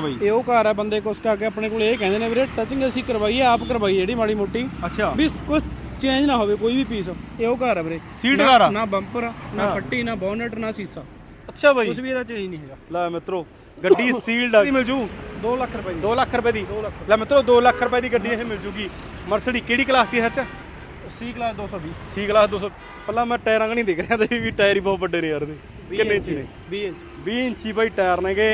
ਬਾਈ। ਇਹ ਉਹ ਕਾਰ ਹੈ ਬੰਦੇ ਕੁਛ ਕਾ ਕੇ ਆਪਣੇ ਕੋਲ ਇਹ ਕਹਿੰਦੇ ਨੇ ਵੀਰੇ ਟਚਿੰਗ ਅਸੀਂ ਕਰਵਾਈਏ ਆਪ ਕਰਵਾਈਏ ਜਿਹੜੀ ਮਾੜੀ ਮੋਟੀ। ਅੱਛਾ। ਵੀ ਕੁਝ ਚੇਂਜ ਨਾ ਹੋਵੇ ਕੋਈ ਵੀ ਪੀਸ ਇਹ ਉਹ ਕਾਰ ਹੈ ਵੀਰੇ ਸੀਟ ਕਾਰ ਆ? ਨਾ ਬੰਪਰ ਨਾ। ਫੱਟੀ ਨਾ ਬੋਨਟ ਨਾ ਸੀਸਾ। ਅੱਛਾ ਬਾਈ। ਕੁਝ ਵੀ ਇਹਦਾ ਚੇਂਜ ਨਹੀਂ ਹੈਗਾ। ਲੈ ਮਿੱਤਰੋ ਗੱਡੀ ਸੀਲਡ ਆ। ਮਿਲ ਜੂ। 2 ਲੱਖ ਰੁਪਏ ਦੀ। 2 ਲੱਖ ਰੁਪਏ ਦੀ? 2 ਲੱਖ ਲੈ ਮਿੱਤਰੋ 2 ਲੱਖ ਰੁਪਏ ਦੀ ਗੱਡੀ ਇਹ ਮਿਲ ਜੂਗੀ। ਮਰਸਡੀ ਕਿਹੜੀ ਕਲਾਸ ਦੀ ਹੈ ਸੱਚ ਸੀ ਕਲਾਸ 220 ਸੀ ਕਲਾਸ 200 ਪਹਿਲਾਂ ਮੈਂ ਟਾਇਰਾਂ ਕਣੀ ਦੇਖ ਰਿਹਾ ਤੇ ਵੀ ਟਾਇਰ ਹੀ ਬਹੁਤ ਵੱਡੇ ਨੇ ਯਾਰ ਇਹਦੇ। ਕਿੰਨੇ ਇੰਚੀ ਨੇ? 20 ਇੰਚ। 20 ਇੰਚੀ ਬਾਈ ਟਾਇਰ ਨੇਗੇ।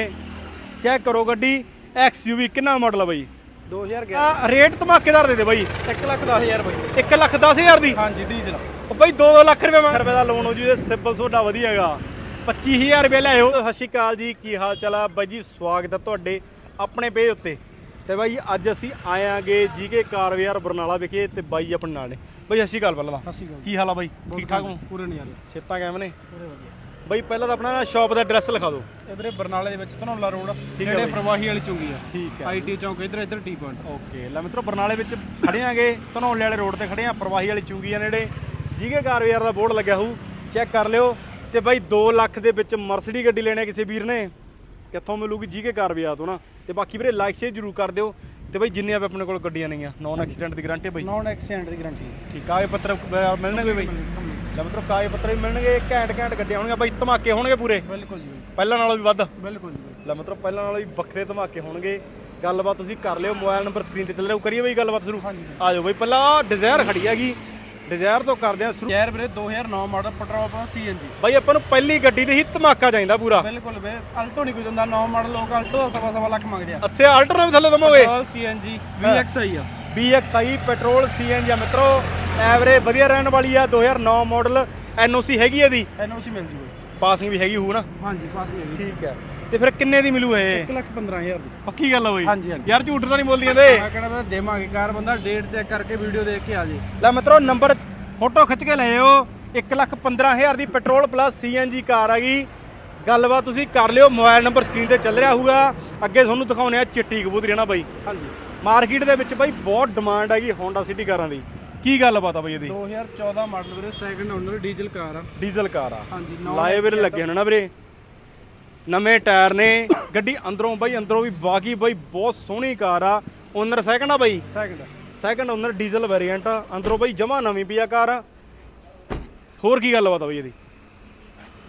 ਚੈੱਕ ਕਰੋ ਗੱਡੀ ਐਕਸਯੂਵੀ ਕਿੰਨਾ ਮਾਡਲ ਆ ਬਾਈ? 2011 ਆ ਰੇਟ ਧਮਾਕੇਦਾਰ ਦੇ ਦੇ ਬਾਈ। 1 ਲੱਖ 10000 ਰੁਪਏ 1 ਲੱਖ 10 ਹਜ਼ਾਰ ਦੀ? ਹਾਂਜੀ ਡੀਜ਼ਲ ਉਹ ਬਾਈ 2 ਲੱਖ ਰੁਪਏ ਮੰਗ ਰੁਪਏ ਦਾ ਲੋਨ ਹੋ ਜੂ ਇਹ ਸਿੰਪਲ ਸੋਡਾ ਵਧੀਆ ਹੈਗਾ। 25000 ਰੁਪਏ ਲਿਆਇਓ ਸਤਿ ਸ਼੍ਰੀ ਅਕਾਲ ਜੀ ਕੀ ਹਾਲ ਚਾਲ ਆ? ਬਾਈ ਜੀ ਸਵਾਗਤ ਹੈ ਤੁਹਾਡੇ ਆਪਣੇ ਪੇਜ ਉੱਤੇ। ਤੇ ਬਾਈ ਅੱਜ ਅਸੀਂ ਆਇਆਂਗੇ ਜੀਕੇ ਕਾਰ ਵਿਹਾਰ ਬਰਨਾਲਾ ਵਿਖੇ ਤੇ ਬਾਈ ਆਪਣੇ ਨਾਲ ਨੇ। ਬਾਈ ਸਤਿ ਸ਼੍ਰੀ ਅਕਾਲ ਪਹਿਲਾਂ ਤਾਂ। ਅਸੀਂ ਗੱਲ ਕੀ ਹਾਲ ਆ ਬਾਈ? ਠੀਕ ਠਾਕ ਹੋ? ਪੂਰੇ ਨਜ਼ਾਰੇ ਛੇਤਾ ਕਿਵੇਂ ਨੇ? ਪੂਰੇ ਵਧੀਆ। ਬਾਈ ਪਹਿਲਾਂ ਤਾਂ ਆਪਣਾ ਸ਼ਾਪ ਦਾ ਐਡਰੈਸ ਲਿਖਾ ਦਿਓ। ਇਹ ਵੀਰੇ ਬਰਨਾਲੇ ਦੇ ਵਿੱਚ ਧਨੌਲਾ ਰੋਡ ਹੈ ਜਿਹੜੇ। ਪ੍ਰਵਾਹੀ ਵਾਲੀ ਚੁੰਗੀ ਆ। ਠੀਕ ਆਈਟੀ ਚੌਂਕ ਇਧਰ ਇਧਰ ਟੀ ਪੁਆਇੰਟ ਓਕੇ ਲੈ ਮਿੱਤਰੋ ਬਰਨਾਲੇ ਵਿੱਚ ਖੜੇ ਆਂਗੇ। ਧਨੌਲੇ ਵਾਲੇ ਰੋਡ ਤੇ ਖੜੇ ਆ ਪ੍ਰਵਾਹੀ ਵਾਲੀ ਚੁੰਗੀ ਆ ਨੇੜੇ। ਜੀਕੇ ਕਾਰ ਵਿਹਾਰ ਦਾ ਬੋਰਡ ਲੱਗਿਆ ਹੋਊ ਚੈੱਕ ਕਰ ਲਿਓ। ਤੇ ਬਾਈ 2 ਲੱਖ ਦੇ ਵਿੱਚ ਮਰਸਡੀ ਗੱਡੀ ਲੈਣੀ ਆ ਕਿਸੇ ਵੀਰ ਨੇ। ਕਿੱਥੋਂ ਮਿਲੂਗੀ ਜੀਕੇ ਕਾਰ ਵਿਹਾਰ ਤੋਂ ਨਾ। ਤੇ ਬਾਕੀ ਵੀਰੇ ਲਾਈਕ ਸ਼ੇਅਰ ਜ਼ਰੂਰ ਕਰ ਦਿਓ। ਤੇ ਬਾਈ ਜਿੰਨੀਆਂ ਵੀ ਆਪਣੇ ਕੋਲ ਗੱਡੀਆਂ ਨੇਗੀਆਂ। ਨੌਨ ਐਕਸੀਡੈਂਟ ਦੀ ਗਾਰੰਟੀ ਬਾਈ। ਨੌਨ ਐਕਸੀਡੈਂਟ ਦੀ ਗਾਰੰਟੀ ਠੀਕ ਕਾਗਜ਼ ਪੱਤਰ ਅਹ, ਮਿਲਣਗੇ ਬਾਈ। ਲੈ ਮਿੱਤਰੋ ਕਾਗਜ਼ ਪੱਤਰ ਵੀ ਮਿਲਣਗੇ ਘੈਂਟ ਘੈਂਟ ਗੱਡੀਆਂ ਹੋਣਗੀਆਂ। ਬਾਈ ਧਮਾਕੇ ਹੋਣਗੇ ਪੂਰੇ? ਬਿਲਕੁਲ ਜੀ। ਪਹਿਲਾਂ ਨਾਲੋਂ ਵੀ ਵੱਧ। ਬਿਲਕੁਲ ਜੀ। ਲੈ ਮਤਲਬ ਪਹਿਲਾਂ ਨਾਲੋਂ ਵੀ ਵੱਖਰੇ ਧਮਾਕੇ ਹੋਣਗੇ। ਗੱਲਬਾਤ ਤੁਸੀਂ ਕਰ ਲਿਓ ਮੋਬਾਈਲ ਨੰਬਰ ਸਕਰੀਨ ਤੇ ਚੱਲ ਰਿਹਾ। ਉਹ ਕਰੀਏ ਬਈ ਗੱਲਬਾਤ ਸ਼ੁਰੂ। ਆ ਜਾਓ ਬਈ ਪਹਿਲਾਂ ਡਿਜ਼ਾਇਰ ਖੜੀ ਹੈਗੀ। ਡਿਜ਼ਾਇਰ ਤੋਂ ਕਰਦੇ ਆ ਸ਼ੁਰੂ। ਯਾਰ ਵੀਰੇ 2009 ਮਾਡਲ ਪੈਟਰੋਲ ਪੰਪ ਸੀਐਨਜੀ ਬਾਈ ਆਪਾਂ ਨੂੰ ਪਹਿਲੀ ਗੱਡੀ ਤੇ ਹੀ ਧਮਾਕਾ ਚਾਹੀਦਾ ਪੂਰਾ। ਬਿਲਕੁਲ ਵੀਰੇ ਅਲਟੋ ਨਹੀਂ ਕੋਈ ਦਿੰਦਾ। 9 ਮਾਡਲ ਲੋਕ ਅਲਟੋ ਦਾ ਸਵਾ ਸਵਾ ਲੱਖ ਮੰਗਦੇ ਆ। ਅੱਛਾ ਅਲਟਰ ਵੀ ਥੱਲੇ ਦਮੋਗੇ? ਪੈਟਰੋਲ ਸੀਐਨਜੀ VXI ਆ। BXI ਪੈਟਰੋਲ ਸੀਐਨਜੀ ਮਿੱਤਰੋ ਐਵਰੇਜ ਵਧੀਆ ਰਹਿਣ ਵਾਲੀ ਆ 2009 ਮਾਡਲ ਐਨਓਸੀ ਹੈਗੀ ਇਹਦੀ? ਐਨਓਸੀ ਮਿਲ ਜੂਗੀ। ਪਾਸਿੰਗ ਵੀ ਹੈਗੀ ਹੋਊ ਨਾ? ਹਾਂਜੀ ਪਾਸ ਨਹੀਂ ਹੈਗੀ। ਠੀਕ ਹੈ ਤੇ ਫਿਰ ਕਿੰਨੇ ਦੀ ਮਿਲੂ ਇਹ? 1 ਲੱਖ 15000 ਦੀ। ਪੱਕੀ ਗੱਲ ਆ ਬਈ। ਹਾਂਜੀ, ਹਾਂਜੀ। ਯਾਰ ਝੂਠ ਤਾਂ ਨਹੀਂ ਬੋਲਦੀਆਂ ਦੇ ਮੈਂ ਕਹਿੰਦਾ ਵੀਰੇ ਦੇਵਾਂਗੇ। ਕਾਰ ਬੰਦਾ ਡੇਟ ਚੈੱਕ ਕਰਕੇ ਵੀਡੀਓ ਦੇਖ ਕੇ ਆ ਜੇ। ਲੈ ਮਿੱਤਰੋ ਨੰਬਰ ਫੋਟੋ ਖਿੱਚ ਕੇ ਲਿਆਓ 115000 ਦੀ ਪੈਟਰੋਲ ਪਲੱਸ ਸੀਐਨਜੀ ਕਾਰ ਹੈਗੀ ਗੱਲਬਾਤ ਤੁਸੀਂ ਕਰ ਲਿਓ। ਮੋਬਾਈਲ ਨੰਬਰ ਸਕਰੀਨ ਤੇ ਚੱਲ ਰਿਹਾ ਹੋਊਗਾ। ਅੱਗੇ ਤੁਹਾਨੂੰ ਦਿਖਾਉਣੇ ਆ ਚਿੱਟੀ ਕਬੂਤਰੀ ਨਾ ਬਾਈ? ਹਾਂਜੀ। ਮਾਰਕੀਟ ਦੇ ਵਿੱਚ ਬਾਈ ਬਹੁਤ ਡਿਮਾਂਡ ਹੈਗੀ ਹੋਂਡਾ ਸਿਟੀ ਕਾਰਾਂ ਦੀ। ਕੀ ਗੱਲਬਾਤ ਆ ਬਾਈ ਇਹਦੀ? 2014 ਮਾਡਲ ਵੀਰੇ ਸੈਕੰਡ ਓਨਰ ਡੀਜ਼ਲ ਕਾਰ ਆ। ਡੀਜ਼ਲ ਕਾਰ ਆ। ਹਾਂਜੀ ਲਾਏ ਵੀਰੇ ਲੱਗੇ ਹੋਣੇ ਨਾ ਵੀਰੇ। ਨਵੇਂ ਟਾਇਰ ਨੇ। ਗੱਡੀ ਅੰਦਰੋਂ ਬਾਈ ਅੰਦਰੋਂ ਵੀ ਬਾਕੀ ਬਾਈ ਬਹੁਤ ਸੋਹਣੀ ਕਾਰ ਆ। ਓਨਰ ਸੈਕੰਡ ਆ ਬਾਈ? Second second owner diesel variant ਆ। ਅੰਦਰੋਂ ਬਾਈ ਜਮਾ ਨਵੀਂ ਪਈ ਆ ਕਾਰ। ਹੋਰ ਕੀ ਗੱਲਬਾਤ ਆ ਬਾਈ ਇਹਦੀ?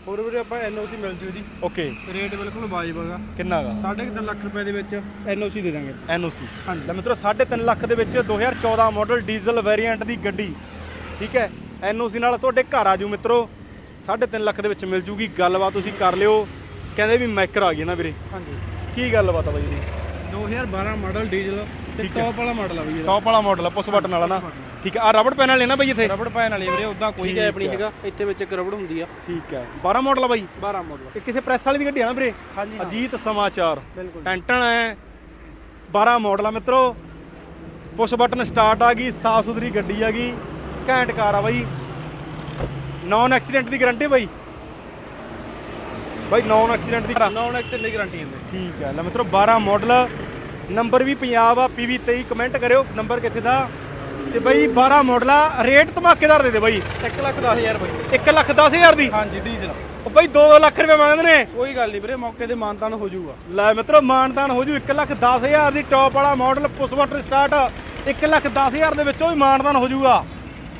ਹੋਰ ਵੀਰੇ ਆਪਾਂ ਐਨਓਸੀ ਮਿਲ ਜੂ ਜੀ। ਓਕੇ ਰੇਟ ਬਿਲਕੁਲ ਵਾਜਬ ਹੈਗਾ। ਕਿੰਨਾ ਹੈਗਾ? 3.5 ਲੱਖ ਰੁਪਏ ਦੇ ਵਿੱਚ ਐਨਓਸੀ ਦੇ ਦਾਂਗੇ। ਐਨਓਸੀ ਹਾਂਜੀ। ਲੈ ਮਿੱਤਰੋ 3.5 ਲੱਖ ਦੇ ਵਿੱਚ 2014 ਮਾਡਲ ਡੀਜ਼ਲ ਵੇਰੀਐਂਟ ਦੀ ਗੱਡੀ। ਠੀਕ ਹੈ? ਐਨਓਸੀ ਨਾਲ ਤੁਹਾਡੇ ਘਰ ਆ ਜੂ ਮਿੱਤਰੋ। 3.5 ਲੱਖ ਦੇ ਵਿੱਚ ਮਿਲ ਜੂਗੀ। ਗੱਲਬਾਤ ਤੁਸੀਂ ਕਰ ਲਿਓ। ਕਹਿੰਦੇ ਵੀ ਮੈਕਰ ਆ ਗਈ ਨਾ ਵੀਰੇ। ਹਾਂਜੀ। ਕੀ ਗੱਲਬਾਤ ਆ ਬਾਈ ਜੀ? 2012 ਮਾਡਲ ਡੀਜ਼ਲ ਤੇ ਠੀਕ ਹੈ। ਟੌਪ ਵਾਲਾ ਮਾਡਲ ਆ ਵੀ ਇਹਦਾ। ਟੌਪ ਵਾਲਾ ਮਾਡਲ ਆ ਪੁਸ਼ ਬਟਨ ਵਾਲਾ ਨਾ। ਠੀਕ ਆ ਰਬੜ ਪੈਨਲ ਨੇ ਨਾ ਬਾਈ ਇੱਥੇ? ਰਬੜ ਪੈਣ ਵਾਲੀ ਵੀਰੇ ਉਦਾਂ ਕੋਈ ਠੀਕ ਗੈਪ ਨਹੀਂ ਹੈ। ਹੈਗਾ। ਇੱਥੇ ਵਿੱਚ ਇੱਕ ਰਬੜ ਹੁੰਦੀ ਆ। ਠੀਕ ਹੈ 12 ਮਾਡਲ ਆ ਬਾਈ? 12 ਮਾਡਲ ਇਹ ਕਿਸੇ ਪ੍ਰੈਸ ਵਾਲੀ ਦੀ ਗੱਡੀ ਆ ਨਾ ਵੀਰੇ? ਹਾਂਜੀ ਹਾਂ, ਅਜੀਤ ਸਮਾਚਾਰ। ਬਿਲਕੁਲ। ਟੈਂਟਨ ਹੈ। 12 ਮਾਡਲ ਆ ਮਿੱਤਰੋ। ਪੁਸ਼ ਬਟਨ ਸਟਾਰਟ ਆ ਗਈ ਸਾਫ਼ ਸੁਥਰੀ ਗੱਡੀ ਆ ਗਈ। ਘੈਂਟ ਕਾਰ ਆ ਬਾਈ। ਨੌਨ ਐਕਸੀਡੈਂਟ ਦੀ ਗਾਰੰਟੀ ਬਾਈ। ਬਾਈ ਨੌਨ ਐਕਸੀਡੈਂਟ ਦੀ ਨੌਨ ਐਕਸਲ ਦੀ ਗਾਰੰਟੀ ਹੁੰਦੀ। ਠੀਕ ਹੈ ਲੈ ਮਿੱਤਰੋ 12 ਮਾਡਲ ਨੰਬਰ ਵੀ ਪੰਜਾਬ ਆ ਪੀਵੀ 23 ਕਮੈਂਟ ਕਰਿਓ। ਨੰਬਰ ਕਿੱਥੇ ਦਾ? ਤੇ ਬਾਈ 12 ਮਾਡਲ ਆ ਰੇਟ ਧਮਾਕੇਦਾਰ ਦੇ ਦੇ ਬਾਈ। 1 ਲੱਖ 10000 ਰੁਪਏ 1 ਲੱਖ 10 ਹਜ਼ਾਰ ਦੀ? ਹਾਂਜੀ ਡੀਜ਼ਲ ਉਹ ਬਾਈ 2 ਲੱਖ ਰੁਪਏ ਮੰਗਦੇ ਨੇ। ਕੋਈ ਗੱਲ ਨਹੀਂ ਵੀਰੇ ਮੌਕੇ ਤੇ ਮਾਨਤਾਨ ਹੋ ਜਾਊਗਾ। ਲੈ ਮਿੱਤਰੋ ਮਾਨਦਾਨ ਹੋ ਜੂ। 1 ਲੱਖ 10 ਹਜ਼ਾਰ ਦੀ ਟੌਪ ਵਾਲਾ model push button start 1 lakh 10 ਹਜ਼ਾਰ ਦੇ ਵਿੱਚੋਂ ਵੀ ਮਾਨਦਾਨ ਹੋ ਜੂਗਾ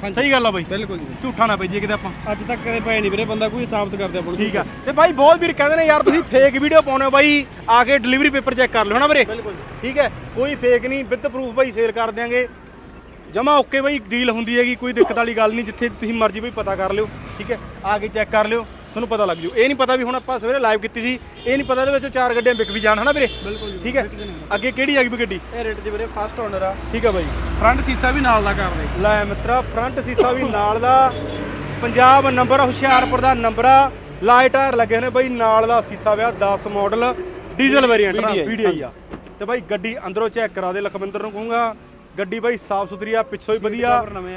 ਸਹੀ ਗੱਲ ਆ ਬਾਈ। ਬਿਲਕੁਲ ਜੀ। ਝੂਠਾ ਨਾ ਪਈਏ ਕਿਤੇ ਆਪਾਂ। ਅੱਜ ਤੱਕ ਕਦੇ ਪਏ ਨਹੀਂ ਵੀਰੇ ਬੰਦਾ ਕੋਈ ਸਾਬਤ ਕਰਦੇ ਆਪਾਂ ਠੀਕ ਆ। ਤੇ ਬਾਈ ਬਹੁਤ ਵੀਰ ਕਹਿੰਦੇ ਨੇ ਯਾਰ ਤੁਸੀਂ ਫੇਕ ਵੀਡੀਓ ਪਾਉਣੇ ਹੋ ਬਾਈ। ਆ ਕੇ ਡਿਲੀਵਰੀ ਪੇਪਰ ਚੈੱਕ ਕਰ ਲਿਓ ਨਾ ਵੀਰੇ। ਬਿਲਕੁਲ ਠੀਕ ਹੈ? ਕੋਈ ਫੇਕ ਨਹੀਂ ਵਿਦ ਪ੍ਰੂਫ ਬਾਈ ਸੇਲ ਕਰ ਦਿਆਂਗੇ। ਜਮਾ ਓਕੇ ਬਾਈ ਡੀਲ ਹੁੰਦੀ ਹੈਗੀ ਕੋਈ ਦਿੱਕਤ ਵਾਲੀ ਗੱਲ ਨਹੀਂ ਜਿੱਥੇ ਤੁਸੀਂ ਮਰਜ਼ੀ ਬਾਈ ਪਤਾ ਕਰ ਲਿਓ ਠੀਕ ਹੈ? ਆ ਕੇ ਚੈੱਕ ਕਰ ਲਿਓ ਤੁਹਾਨੂੰ ਪਤਾ ਲੱਗ ਜੂ ਇਹ ਨਹੀਂ ਪਤਾ ਵੀ ਹੁਣ ਆਪਾਂ ਸਵੇਰੇ ਲਾਈਵ ਕੀਤੀ ਸੀ ਇਹ ਨਹੀਂ ਪਤਾ ਇਹਦੇ ਵਿੱਚੋਂ ਚਾਰ ਗੱਡੀਆਂ ਵਿਕ ਵੀ ਜਾਣ ਹਨਾ ਵੀਰੇ? ਬਿਲਕੁਲ ਠੀਕ ਹੈ? ਅੱਗੇ ਕਿਹੜੀ ਆ ਗਈ ਵੀ ਗੱਡੀ? ਇਹ ਰੇਟ 'ਚ ਵੀਰੇ ਫਸਟ ਓਨਰ ਆ। ਠੀਕ ਹੈ ਬਾਈ। ਫਰੰਟ ਸੀਸਾ ਵੀ ਨਾਲ ਦਾ ਕਰਦੇ ਲੈ ਮਿੱਤਰਾ ਫਰੰਟ ਸੀਸਾ ਵੀ ਨਾਲ ਦਾ। ਪੰਜਾਬ ਨੰਬਰ ਆ, ਹੁਸ਼ਿਆਰਪੁਰ ਦਾ ਨੰਬਰ ਆ। ਲਾਈਟ ਟਾਇਰ ਲੱਗੇ ਨੇ ਬਾਈ ਨਾਲ ਦਾ ਸੀਸਾ ਵਿਆ 10 model diesel variant VDI, VDI ਆ। ਤੇ ਬਾਈ ਗੱਡੀ ਅੰਦਰੋਂ ਚੈੱਕ ਕਰਾ ਦੇ ਲਖਵਿੰਦਰ ਨੂੰ ਕਹੂੰਗਾ। ਗੱਡੀ ਬਾਈ ਸਾਫ਼ ਸੁਥਰੀ ਆ ਪਿੱਛੋਂ ਹੀ ਵਧੀਆ।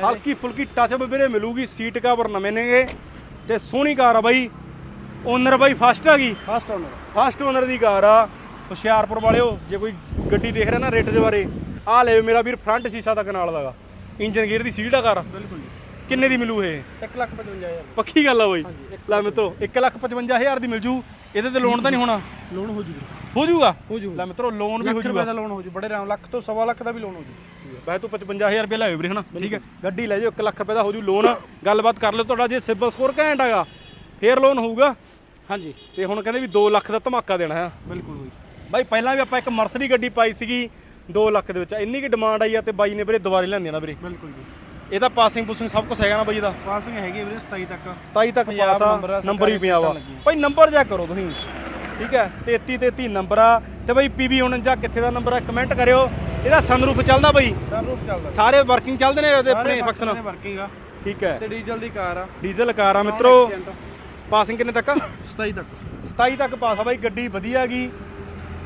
ਹਲਕੀ ਫੁਲਕੀ ਟੱਚ ਵੀਰੇ ਮਿਲੂਗੀ ਸੀਟ ਕਵਰ ਨਵੇਂ ਨੇਗੇ। ਤੇ ਸੋਹਣੀ ਕਾਰ ਆ ਬਾਈ। ਓਨਰ ਬਾਈ ਫਸਟ ਆ ਗਈ। ਫਸਟ ਓਨਰ ਫਸਟ ਓਨਰ ਦੀ ਕਾਰ ਆ। ਹੁਸ਼ਿਆਰਪੁਰ ਵਾਲਿਓ ਜੇ ਕੋਈ ਗੱਡੀ ਦੇਖ ਰਿਹਾ ਨਾ ਰੇਟ ਦੇ ਬਾਰੇ ਆ ਲੈ ਮੇਰਾ ਵੀਰ ਫਰੰਟ ਸ਼ੀਸ਼ਾ ਤੱਕ ਨਾਲ ਦਾਗਾ ਇੰਜਨ ਗੇਅਰ ਦੀ ਸੀਟ ਆ ਕਾਰ। ਬਿਲਕੁਲ ਕਿੰਨੇ ਦੀ ਮਿਲੂ ਇਹ? 1 ਲੱਖ 55000 ਪੱਕੀ ਗੱਲ ਆ ਬਾਈ। ਲੈ ਮਿੱਤਰੋ 1 ਲੱਖ 55000 ਦੀ ਮਿਲ ਜੂ। ਇਹਦੇ ਤੇ ਲੋਨ ਤਾਂ ਨਹੀਂ ਹੋਣਾ। ਲੋਨ ਹੋ ਜੂਗਾ। ਹੋ ਜਾਊਗਾ? ਹੋ ਜੂ ਲੈ ਮਿੱਤਰੋ ਲੋਨ ਵੀ ਹੋ ਲੱਖ ਰੁਪਏ ਜਾਊਗਾ। ਦਾ ਲੋਨ ਹੋ ਜੂ ਬੜੇ ਆਰਾਮ ਲੱਖ ਤੋਂ ਸਵਾ ਲੱਖ ਦਾ ਵੀ ਲੋਨ ਹੋ ਜੂ ਵੈਸੇ ਤੂੰ 55000 ਰੁਪਏ ਲਾਇਓ ਵੀਰੇ ਹਨਾ? ਠੀਕ ਹੈ? ਗੱਡੀ ਲੈ ਜਾਓ 1 ਲੱਖ ਰੁਪਏ ਦਾ ਹੋ ਜੂ ਲੋਨ ਗੱਲਬਾਤ ਕਰ ਲਿਓ ਤੁਹਾਡਾ ਜੇ ਸਿਬਲ ਸਕੋਰ ਘੈਂਟ ਹੈਗਾ ਫੇਰ ਲੋਨ ਹੋਊਗਾ। ਹਾਂਜੀ। ਤੇ ਹੁਣ ਕਹਿੰਦੇ ਵੀ 2 ਲੱਖ ਦਾ ਧਮਾਕਾ ਦੇਣਾ ਹੈ। ਬਿਲਕੁਲ ਬਈ। ਬਾਈ ਪਹਿਲਾਂ ਵੀ ਆਪਾਂ ਇੱਕ ਮਰਸਡੀ ਗੱਡੀ ਪਾਈ ਸੀਗੀ 2 ਲੱਖ ਦੇ ਵਿੱਚ। ਇੰਨੀ ਕੀ ਡਿਮਾਂਡ ਆਈ ਆ ਤੇ ਬਾਈ ਨੇ ਵੀਰੇ ਦੁਬਾਰੇ ਲਿਆਂਦੀ ਆ ਨਾ ਵੀਰੇ। ਬਿਲਕੁਲ ਜੀ। ਇਹਦਾ ਪਾਸਿੰਗ ਪੂਸਿੰਗ ਸਭ ਕੁਝ ਹੈਗਾ ਨਾ ਬਾਈ ਇਹਦਾ? ਪਾਸਿੰਗ ਹੈਗੀ ਆ ਵੀਰੇ 27 ਤੱਕ। 27 ਤੱਕ ਪੰਜਾਬ ਪਾਸ ਆ ਨੰਬਰ ਆ, ਵਾ ਟਿਕਟਾਂ ਲੱਗੀਆਂ। ਬਾਈ ਨੰਬਰ ਚੈੱਕ ਕਰੋ ਤੁਸੀਂ। ਠੀਕ ਹੈ? 33 33 ਨੰਬਰ ਆ। ਤੇ ਬਾਈ ਪੀਬੀ 49 ਕਿੱਥੇ ਦਾ ਨੰਬਰ ਆ? ਕਮੈਂਟ ਕਰਿਓ। ਇਹਦਾ ਸਨਰੂਫ ਚੱਲਦਾ ਬਾਈ? ਸਰ ਰੂਪ ਚੱਲਦਾ। ਸਾਰੇ ਵਰਕਿੰਗ ਚੱਲਦੇ ਨੇ ਉਹਦੇ ਆਪਣੇ ਫੰਕਸ਼ਨ ਵਰਕਿੰਗ ਆ। ਠੀਕ ਹੈ। ਤੇ ਡੀਜ਼ਲ ਦੀ ਕਾਰ ਆ। ਡੀਜ਼ਲ ਕਾਰ ਆ ਮਿੱਤਰੋ। ਪਾਸਿੰਗ ਕਿੰਨੇ ਤੱਕ 27 ਤੱਕ। 27 ਤੱਕ ਪਾਸ ਆ ਬਾਈ ਗੱਡੀ ਵਧੀਆ ਗਈ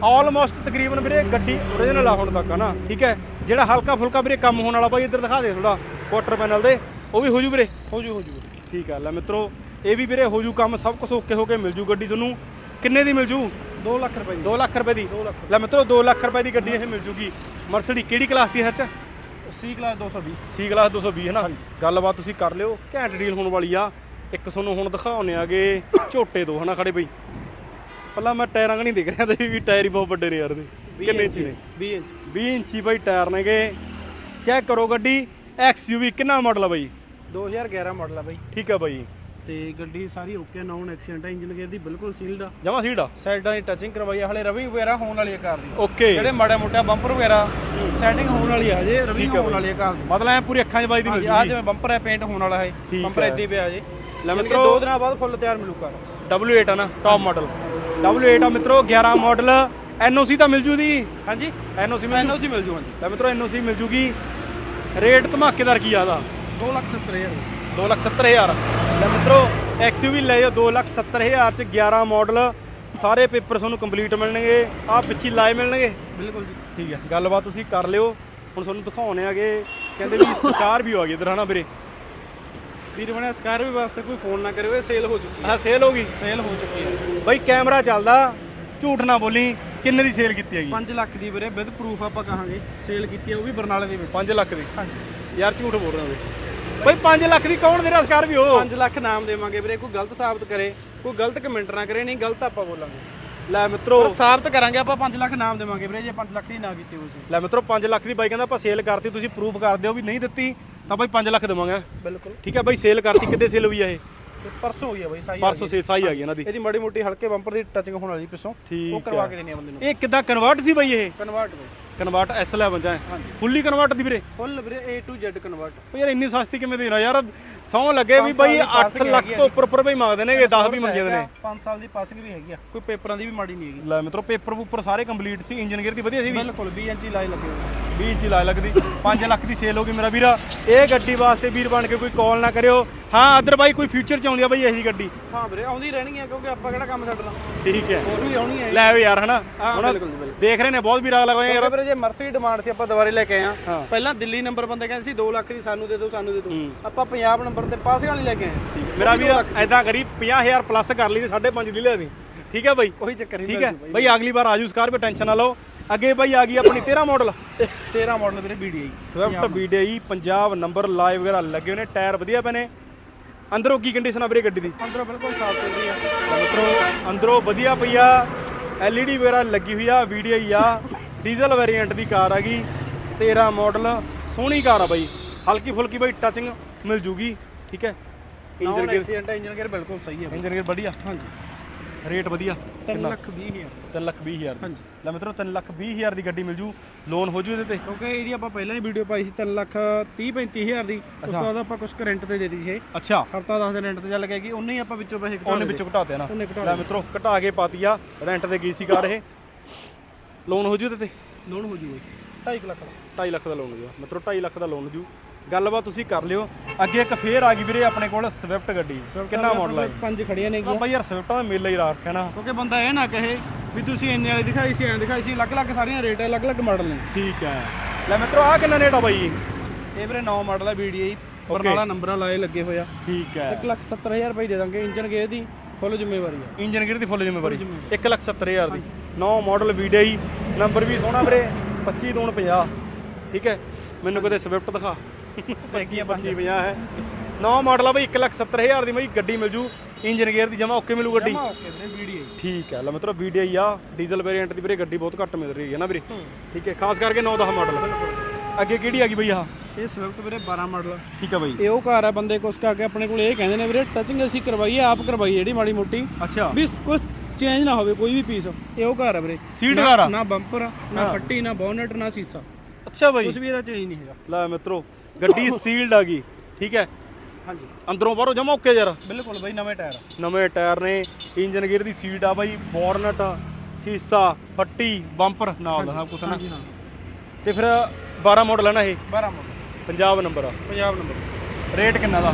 ਆਲਮੋਸਟ ਤਕਰੀਬਨ ਵੀਰੇ ਗੱਡੀ ਓਰੀਜਨਲ ਆ ਹੁਣ ਤੱਕ ਹਨਾ? ਠੀਕ ਹੈ? ਜਿਹੜਾ ਹਲਕਾ ਫੁਲਕਾ ਵੀਰੇ ਕੰਮ ਹੋਣ ਵਾਲਾ ਬਾਈ ਇੱਧਰ ਦਿਖਾ ਦੇ ਥੋੜਾ ਕੁਆਟਰ ਪੈਨਲ ਦੇ। ਉਹ ਵੀ ਹੋ ਜੂ ਵੀਰੇ? ਹੋ ਜੂ ਹੋ ਜੂ। ਠੀਕ ਆ ਲੈ ਮਿੱਤਰੋ ਇਹ ਵੀ ਵੀਰੇ ਹੋ ਜੂ ਕੰਮ ਸਭ ਕੁਝ ਓਕੇ ਹੋ ਕੇ ਮਿਲ ਜੂ ਗੱਡੀ ਤੁਹਾਨੂੰ। ਕਿੰਨੇ ਦੀ ਮਿਲ ਜੂ 2 ਲੱਖ ਰੁਪਏ ਦੀ। 2 ਲੱਖ ਰੁਪਏ ਦੀ? 2 ਲੱਖ। ਲੈ ਮਿੱਤਰੋ 2 ਲੱਖ ਰੁਪਏ ਦੀ ਗੱਡੀ ਇਹ ਮਿਲ ਜੂਗੀ। ਮਰਸਡੀ ਕਿਹੜੀ ਕਲਾਸ ਦੀ ਹੈ ਸੱਚ ਸੀ ਕਲਾਸ 220 ਸੀ ਕਲਾਸ 220 ਹੈ ਨਾ ਗੱਲਬਾਤ ਤੁਸੀਂ ਕਰ ਲਿਓ। ਘੈਂਟ ਡੀਲ ਹੋਣ ਵਾਲੀ ਆ। ਇੱਕ ਤੁਹਾਨੂੰ ਹੁਣ ਦਿਖਾਉਣੇ ਆਗੇ। ਝੋਟੇ ਦੋ ਹਨਾ ਖੜੇ ਬਈ? ਪਹਿਲਾਂ ਮੈਂ ਟਾਇਰਾਂ ਕਣੀ ਦੇਖ ਰਿਹਾ ਤੇ ਵੀ ਟਾਇਰ ਹੀ ਬਹੁਤ ਵੱਡੇ ਨੇ ਯਾਰ ਦੇ। ਕਿੰਨੇ ਇੰਚੀ ਨੇ? 20 ਇੰਚ। 20 ਇੰਚੀ ਬਈ ਟਾਇਰ ਨੇਗੇ। ਚੈੱਕ ਕਰੋ ਗੱਡੀ। XUV ਕਿੰਨਾ ਮਾਡਲ ਆ ਬਈ? 2011 ਮਾਡਲ ਆ ਬਾਈ। ਠੀਕ ਆ ਬਈ। ਤੇ ਗੱਡੀ ਸਾਰੀ ਓਕੇ ਨੌਨ ਐਕਸੀਡੈਂਟ ਆ ਇੰਜਨ ਗੇਅਰ ਦੀ ਬਿਲਕੁਲ ਸੀਲਡ ਆ। ਜਮਾ ਸੀਟ ਆ? ਸਾਈਡਾਂ ਦੀ ਟੱਚਿੰਗ ਕਰਵਾਈ ਆ ਹਲੇ ਰਵਿੰਗ ਵਗੈਰਾ ਹੋਣ ਵਾਲੀ ਆ ਕਾਰ ਦੀ। ਓਕੇ ਜਿਹੜੇ ਮਾੜੇ ਮੋਟਾ ਬੰਪਰ ਵਗੈਰਾ ਸੈਟਿੰਗ ਹੋਣ ਵਾਲੀ ਆ ਜੇ ਰਵਿੰਗ ਹੋਣ ਵਾਲੀ ਆ ਕਾਰ ਦੀ। ਮਤਲਬ ਐ ਪੂਰੀ ਅੱਖਾਂ 'ਚ ਵੱਜਦੀ ਮਿਲ ਹਾਂਜੀ ਆ ਜੂਗੀ ਜਿਵੇਂ ਬੰਪਰ ਹੈ ਪੇਂਟ ਹੋਣ ਵਾਲਾ ਹੈ ਠੀਕ ਬੰਪਰ ਹੈ। ਪਿਆ ਜੇ ਲੈ ਯਾਨੀ ਕਿ ਮਿੱਤਰੋ ਦੋ ਦਿਨਾਂ ਬਾਅਦ ਫੁੱਲ ਤਿਆਰ ਮਿਲੂ ਕਾਰ। W8 ਆ ਨਾ ਟੌਪ ਮਾਡਲ W8 ਆ ਮਿੱਤਰੋ 11 ਮਾਡਲ NOC ਤਾਂ ਮਿਲ ਜੂ ਦੀ। ਹਾਂਜੀ। NOC ਮਿਲ ਜੂ। ਐਨਓਸੀ ਮਿਲ ਜੂ ਹਾਂਜੀ। ਲੈ ਮਿੱਤਰੋ NOC ਮਿਲ ਜੂਗੀ। ਰੇਟ ਧਮਾਕੇਦਾਰ ਕੀ ਆਦਾ 2 ਲੱਖ 70 ਹਜ਼ਾਰ। 270000 ਲੈ ਮਿੱਤਰੋ XUV ਲੈ ਜਾਓ 270000 ਚ 11 ਮਾਡਲ ਸਾਰੇ ਪੇਪਰ ਤੁਹਾਨੂੰ ਕੰਪਲੀਟ ਮਿਲਣਗੇ। ਆ ਪਿੱਛੇ ਲਾਏ ਮਿਲਣਗੇ? ਬਿਲਕੁਲ ਜੀ। ਠੀਕ ਹੈ ਗੱਲਬਾਤ ਤੁਸੀਂ ਕਰ ਲਿਓ। ਹੁਣ ਤੁਹਾਨੂੰ ਦਿਖਾਉਣੇ ਆਗੇ। ਕਹਿੰਦੇ ਵੀ ਸਕਾਰ ਵੀ ਆ ਗਈ ਇਧਰ ਹਨਾ ਵੀਰੇ? ਵੀਰ ਬਣੇ ਸਕਾਰਪੀਓ ਵਾਸਤੇ ਕੋਈ ਫੋਨ ਨਾ ਕਰਿਓ ਇਹ ਸੇਲ ਹੋ ਚੁੱਕੀ ਹੈ। ਆਹ ਸੇਲ ਹੋ ਗਈ? ਸੇਲ ਹੋ ਚੁੱਕੀ ਹੈ। ਬਾਈ ਕੈਮਰਾ ਚੱਲਦਾ। ਝੂਠ ਨਾ ਬੋਲੀ ਕਿੰਨੇ ਦੀ ਸੇਲ ਕੀਤੀ ਹੈਗੀ? 5 ਲੱਖ ਦੀ ਵੀਰੇ ਵਿਦ ਪ੍ਰੂਫ ਆਪਾਂ ਕਹਾਂਗੇ। ਸੇਲ ਕੀਤੀ ਹੈ ਉਹ ਵੀ ਬਰਨਾਲੇ ਦੇ ਵਿੱਚ। 5 ਲੱਖ ਦੀ? ਹਾਂਜੀ। ਯਾਰ ਝੂਠ ਬੋਲ ਰਹੇ ਹੋ ਬਾਈ 5 ਲੱਖ ਦੀ ਕੌਣ ਦੇ ਰਿਹਾ ਸਕਾਰਪੀਓ 5 ਲੱਖ ਨਾਮ ਦੇਵਾਂਗੇ ਵੀਰੇ ਕੋਈ ਗਲਤ ਸਾਬਤ ਕਰੇ ਕੋਈ ਗਲਤ ਕਮੈਂਟ ਨਾ ਕਰੇ ਨਹੀਂ ਗਲਤ ਆਪਾਂ ਬੋਲਾਂਗੇ। ਲੈ ਮਿੱਤਰੋ। ਸਾਬਤ ਕਰਾਂਗੇ ਆਪਾਂ 5 ਲੱਖ ਨਾਮ ਦੇਵਾਂਗੇ ਵੀਰੇ ਜੇ 5 ਲੱਖ ਦੀ ਨਾ ਕੀਤੀ ਹੋਈ ਸੀ। ਲੈ ਮਿੱਤਰੋ 5 ਲੱਖ ਦੀ ਬਾਈ ਕਹਿੰਦਾ ਆਪਾਂ ਸੇਲ ਕਰਤੀ ਤੁਸੀਂ ਪ੍ਰੂਫ ਕਰ ਦਿਓ ਵੀ ਨਹੀਂ ਦਿੱਤੀ ਤਾਂ ਬਾਈ 5 ਲੱਖ ਦੇਵਾਂਗੇ। ਬਿਲਕੁਲ। ਠੀਕ ਹੈ ਬਾਈ ਸੇਲ ਕਰਤੀ ਕਿੱਦੇ ਸੇਲ ਹੋਈ ਆ ਇਹ? ਪਰਸੋਂ ਹੋਈ ਹੈ ਬਾਈ ਸਾਈ ਪਰਸੋਂ ਸੇਲ ਸਾਈ ਆ ਗਈ ਇਹਨਾਂ ਦੀ। ਇਹਦੀ ਮਾੜੀ ਮੋਟੀ ਹਲਕੇ ਬੰਪਰ ਦੀ ਟੱਚਿੰਗ ਹੋਣ ਵਾਲੀ ਪਿੱਛੋਂ। ਉਹ ਕਰਵਾ ਹੈ। ਕੇ ਦੇਣੀ ਆ ਬੰਦੇ ਨੂੰ। ਇਹ ਕਿੱਦਾਂ ਕਨਵਰਟ ਸੀ ਬਾਈ ਇਹ? ਕਨਵਰਟ ਬਾਈ। ਕਨਵਰਟ S11 ਚ ਹੈ ਹਾਂਜੀ। ਫੁੱਲੀ ਕਨਵਰਟ ਦੀ ਵੀਰੇ? ਫੁੱਲ ਵੀਰੇ A to Z ਕਨਵਰਟ ਉਹ ਯਾਰ ਇੰਨੀ ਸਸਤੀ ਕਿਵੇਂ ਦੇਣਾ? ਯਾਰ ਸੌ ਲੱਗੇ ਵੀ ਬਾਈ ਸਾਲ ਦੀ 8 passing ਲੱਖ ਤੋਂ ਉੱਪਰ ਉੱਪਰ ਬਈ ਮੰਗਦੇ ਨੇਗੇ 10 ਵੀ ਮੰਗਦੇ ਨੇ 5 ਸਾਲ ਦੀ ਪਾਸਿੰਗ ਵੀ ਹੈਗੀ ਆ। ਕੋਈ ਪੇਪਰਾਂ ਦੀ ਵੀ ਮਾੜੀ ਨਹੀਂ ਹੈਗੀ। ਲੈ ਮਿੱਤਰੋ ਪੇਪਰ ਪੂਪਰ ਸਾਰੇ ਕੰਪਲੀਟ ਸੀ ਇੰਜਨ ਗੇਅਰ ਦੀ ਵਧੀਆ ਸੀ ਵੀ? ਬਿਲਕੁਲ 20 ਇੰਚੀ ਲਾਈ ਲੱਗੇ ਹੋਏ 20 ਇੰਚੀ ਲਾ ਲੱਗਦੀ। 5 ਲੱਖ ਦੀ ਸੇਲ ਹੋ ਗਈ ਮੇਰਾ ਵੀਰਾ। ਇਹ ਗੱਡੀ ਵਾਸਤੇ ਵੀਰ ਬਣ ਕੇ ਕੋਈ ਕਾਲ ਨਾ ਕਰਿਓ। ਹਾਂ ਅਦਰ ਬਾਈ ਕੋਈ ਫਿਊਚਰ ਚ ਆਉਂਦੀ ਆ ਬਾਈ ਇਹੀ ਗੱਡੀ। ਹਾਂ ਵੀਰੇ ਆਉਂਦੀ ਰਹਿਣੀ ਹੈ ਕਿਉਂਕਿ ਆਪਾਂ ਕਿਹੜਾ ਕੰਮ ਛੱਡਣਾ ਠੀਕ ਹੈ। ਹੋਰ ਵੀ ਆਉਣੀ ਹੈ ਲੈ ਵੀ ਯਾਰ ਹਨਾ? ਹਾਂ ਹੁਣ ਦੇਖ ਰਹੇ ਨੇ ਬਹੁਤ ਵੀਰ ਅਗਲਾ ਕਹਿੰਦੇ ਯਾਰ। ਜੇ ਮਰਸੀ ਡਿਮਾਂਡ ਸੀ ਆਪਾਂ ਦੁਬਾਰੇ ਲੈ ਕੇ ਆਏ ਹਾਂ। ਪਹਿਲਾਂ ਦਿੱਲੀ ਨੰਬਰ ਬੰਦੇ ਕਹਿੰਦੇ ਸੀ 2 ਲੱਖ ਦੀ ਸਾਨੂੰ ਦੇ ਦਿਓ ਸਾਨੂੰ ਦੇ ਦਿਓ। ਹੂੰ। ਆਪਾਂ ਪੰਜਾਬ ਨੰਬਰ ਤੇ ਪਾਸਿੰਗ ਵਾਲੀ ਲੈ ਕੇ ਆਏ ਮੇਰਾ ਵੀਰ ਐਦਾਂ ਕਰੀ 50000 ਪਲੱਸ ਕਰ ਲਈ ਤੇ 5.5 ਦੀ ਲਿਆ ਦੀ ਠੀਕ ਹੈ ਬਾਈ? ਉਹੀ ਚੱਕਰ ਹੀ ਠੀਕ ਹੈ। ਬਾਈ। ਅਗਲੀ ਵਾਰ ਆਜੂ ਸਕਾਰਪੀਓ ਟੈਨਸ਼ਨ ਨਾ ਲਓ। ਅੱਗੇ ਬਾਈ ਆ ਗਈ ਆਪਣੀ 13 ਮਾਡਲ 13 ਮਾਡਲ ਵੀਰੇ BDI Swift BDI Punjab number live ਵਗੈਰਾ ਲੱਗੇ ਹੋਏ ਨੇ ਟਾਇਰ ਵਧੀਆ ਪਏ ਨੇ। ਅੰਦਰੋਂ ਕੀ ਕੰਡੀਸ਼ਨ ਆ ਵੀਰੇ ਗੱਡੀ ਦੀ? ਅੰਦਰੋਂ ਬਿਲਕੁਲ ਸਾਫ਼ ਚੱਲਦੀ ਆ। ਮਿੱਤਰੋ ਅੰਦਰੋਂ ਵਧੀਆ ਪਈ ਆ। LED ਵਗੈਰਾ ਲੱਗੀ ਹੋਈ ਆ VDI ਆ। ਡੀਜ਼ਲ ਵੇਰੀਐਂਟ ਦੀ ਕਾਰ ਗਈ 13 ਮਾਡਲ ਸੋਹਣੀ ਕਾਰ ਆ ਬਾਈ। ਹਲਕੀ ਫੁਲਕੀ ਬਾਈ ਟੱਚਿੰਗ ਮਿਲ ਜੂਗੀ ਠੀਕ ਹੈ? Engine gear accident engine gear ਬਿਲਕੁਲ ਸਹੀ ਹੈ ਇੰਜਨ ਗੇਅਰ ਵਧੀਆ? ਹਾਂਜੀ। ਰੇਟ ਵਧੀਆ? 3 ਲੱਖ 20 ਹਜ਼ਾਰ। 3 ਲੱਖ 20 ਹਜ਼ਾਰ ਹਾਂਜੀ। ਲੈ ਮਿੱਤਰੋ 3 ਲੱਖ 20 ਹਜ਼ਾਰ ਦੀ ਗੱਡੀ ਮਿਲ ਜੂ ਲੋਨ ਹੋ ਜੂ ਇਹਦੇ ਤੇ? ਕਿਉਂਕਿ ਇਹਦੀ ਆਪਾਂ ਪਹਿਲਾਂ ਹੀ ਵੀਡੀਓ ਪਾਈ ਸੀ 3 ਲੱਖ 30 35 ਹਜ਼ਾਰ ਦੀ। ਉਸ ਤੋਂ ਬਾਅਦ ਆਪਾਂ ਕੁਝ ਰੈਂਟ ਤੇ ਦੇ ਦਿੱਤੀ ਸੀ ਅੱਛਾ। ਹਫਤਾ 10 ਦਿਨ ਰੈਂਟ ਤੇ ਚੱਲ ਗਿਆ ਕਿ ਉਹਨੇ ਹੀ ਆਪਾਂ ਵਿੱਚੋਂ ਪੈਸੇ ਘਟਾ ਉਹਨੇ। ਵਿੱਚੋਂ ਘਟਾ ਲੈ ਮਿੱਤਰੋ ਘਟਾ ਕੇ ਪਾਤੀ ਆ ਰੈਂਟ ਤੇ ਗਈ ਸੀ ਕਾਰ ਇਹ। ਲੋਨ ਹੋ ਜੂ ਇਹਦੇ ਤੇ? ਲੋਨ ਹੋ ਜੂਗਾ। 2.5 ਲੱਖ ਦਾ। 2.5 ਲੱਖ ਦਾ ਲੋਨ ਹੋ ਜੂ। ਮਿੱਤਰੋ 2.5 ਲੱਖ ਦਾ ਲੋਨ ਹੋ ਜੂ। ਗੱਲਬਾਤ ਤੁਸੀਂ ਕਰ ਲਿਓ। ਅੱਗੇ ਇੱਕ ਫੇਰ ਆ ਗਈ ਵੀਰੇ ਆਪਣੇ ਕੋਲ ਸਵਿਫਟ ਗੱਡੀ। ਕਿੰਨਾ ਮਾਡਲ ਇਹ? ਪੰਜ ਖੜੀਆਂ ਨੇ ਬਾਈ ਯਾਰ ਸਵਿਫਟਾਂ ਦਾ ਮੇਲਾ ਹੀ ਰੱਖਿਆ ਨਾ। ਕਿਉਂਕਿ ਬੰਦਾ ਇਹ ਨਾ ਕਹੇ ਵੀ ਤੁਸੀਂ ਇੰਨੇ ਵਾਲੀ ਦਿਖਾਈ ਸੀ ਐਂ ਦਿਖਾਈ ਸੀ। ਅਲੱਗ-ਅਲੱਗ ਸਾਰੀਆਂ ਰੇਟ ਅਲੱਗ-ਅਲੱਗ ਮਾਡਲ ਨੇ। ਠੀਕ ਹੈ। ਲੈ ਮਿੱਤਰੋ ਆ ਕਿੰਨਾ ਰੇਟ ਆ ਬਾਈ? ਇਹ ਵੀਰੇ 9 ਮਾਡਲ ਹੈ BDI ਬਰਨਾਲਾ ਨੰਬਰਾਂ ਲਾਏ ਲੱਗੇ ਹੋਇਆ ਠੀਕ ਹੈ। 170000 ਰੁਪਏ ਦੇ ਦਾਂਗੇ ਇੰਜਨ ਗੇਅਰ ਦੀ ਫੁੱਲ ਜ਼ਿੰਮੇਵਾਰੀ ਆ। ਇੰਜਨ ਗੇਅਰ ਦੀ ਫੁੱਲ ਜ਼ਿੰਮੇਵਾਰੀ। 170000 ਦੀ। 9 ਮਾਡਲ VDI ਨੰਬਰ ਵੀ ਸੋਹਣਾ ਵੀਰੇ 25 ਦੂਣ 50 ਠੀਕ ਹੈ? ਮੈਨੂੰ ਕਦੇ ਸਵਿਫਟ ਦਿਖਾ। 25 25 50 ਹੈ। 9 ਮਾਡਲ ਆ ਬਈ 170000 ਦੀ ਬਈ ਗੱਡੀ ਮਿਲ ਜੂ। ਇੰਜਨ ਗੇਅਰ ਦੀ ਜਮਾ ਓਕੇ ਮਿਲੂ ਗੱਡੀ। ਜਮਾ ਓਕੇ ਵੀਰੇ ਵੀਡੀਓ ਠੀਕ ਹੈ ਲੈ ਮਤਲਬ ਵੀਡੀਆਈ ਆ। ਡੀਜ਼ਲ ਵੇਰੀਐਂਟ ਦੀ ਵੀਰੇ ਗੱਡੀ ਬਹੁਤ ਘੱਟ ਮਿਲ ਰਹੀ ਹੈ ਨਾ ਵੀਰੇ? ਠੀਕ ਹੈ ਖਾਸ ਕਰਕੇ 9-10 ਮਾਡਲ। ਅੱਗੇ ਕਿਹੜੀ ਆ ਗਈ ਬਈ ਆਹ? ਇਹ ਸਵਿਫਟ ਵੀਰੇ 12 ਮਾਡਲ। ਠੀਕ ਹੈ ਬਈ। ਇਹ ਉਹ ਕਾਰ ਹੈ ਬੰਦੇ ਕੁਛ ਕਾ ਕੇ ਆਪਣੇ ਕੋਲ ਇਹ ਕਹਿੰਦੇ ਨੇ ਵੀਰੇ ਟੱਚਿੰਗ ਅਸੀਂ ਕਰਵਾਈਏ ਆਪ ਕਰਵਾਈਏ ਜਿਹੜੀ ਮਾੜੀ ਮੋਟੀ। ਅੱਛਾ। ਵੀ ਕੁਝ ਚੇਂਜ ਨਾ ਹੋਵੇ ਕੋਈ ਵੀ ਪੀਸ ਇਹ ਉਹ ਕਾਰ ਹੈ ਵੀਰੇ। ਸੀਟ ਨਾ- ਕਾਰ ਆ? ਨਾ ਬੰਪਰ ਨਾ ਫੱਟੀ ਨਾ ਬੋਨਟ ਨਾ ਸੀਸਾ। ਅੱਛਾ ਬਈ। ਕੁਝ ਵੀ ਇਹਦਾ ਚੇਂਜ ਨਹੀਂ ਹੈਗਾ। ਲੈ ਮਿੱਤਰੋ ਗੱਡੀ ਸੀਲਡ ਆ ਗਈ ਠੀਕ ਹੈ? ਹਾਂਜੀ। ਅੰਦਰੋਂ ਬਾਹਰੋਂ ਜਮਾ ਓਕੇ ਯਾਰ ਬਿਲਕੁਲ ਬਾਈ ਨਵੇਂ ਟਾਇਰ ਨਵੇਂ ਟਾਇਰ ਨੇ ਇੰਜਨ ਗੇਅਰ ਦੀ ਸੀਟ ਆ ਬਾਈ ਬੋਰਨਟ ਸ਼ੀਸ਼ਾ ਫੱਟੀ ਬੰਪਰ ਨਾਲ ਦਾ ਸਭ ਕੁਛ ਨਾ? ਹਾਂਜੀ ਹਾਂ। ਤੇ ਫਿਰ 12 ਮਾਡਲ ਹੈ ਨਾ ਇਹ? 12 ਮਾਡਲ ਪੰਜਾਬ ਨੰਬਰ ਆ। ਪੰਜਾਬ ਨੰਬਰ ਰੇਟ ਕਿੰਨਾ ਦਾ?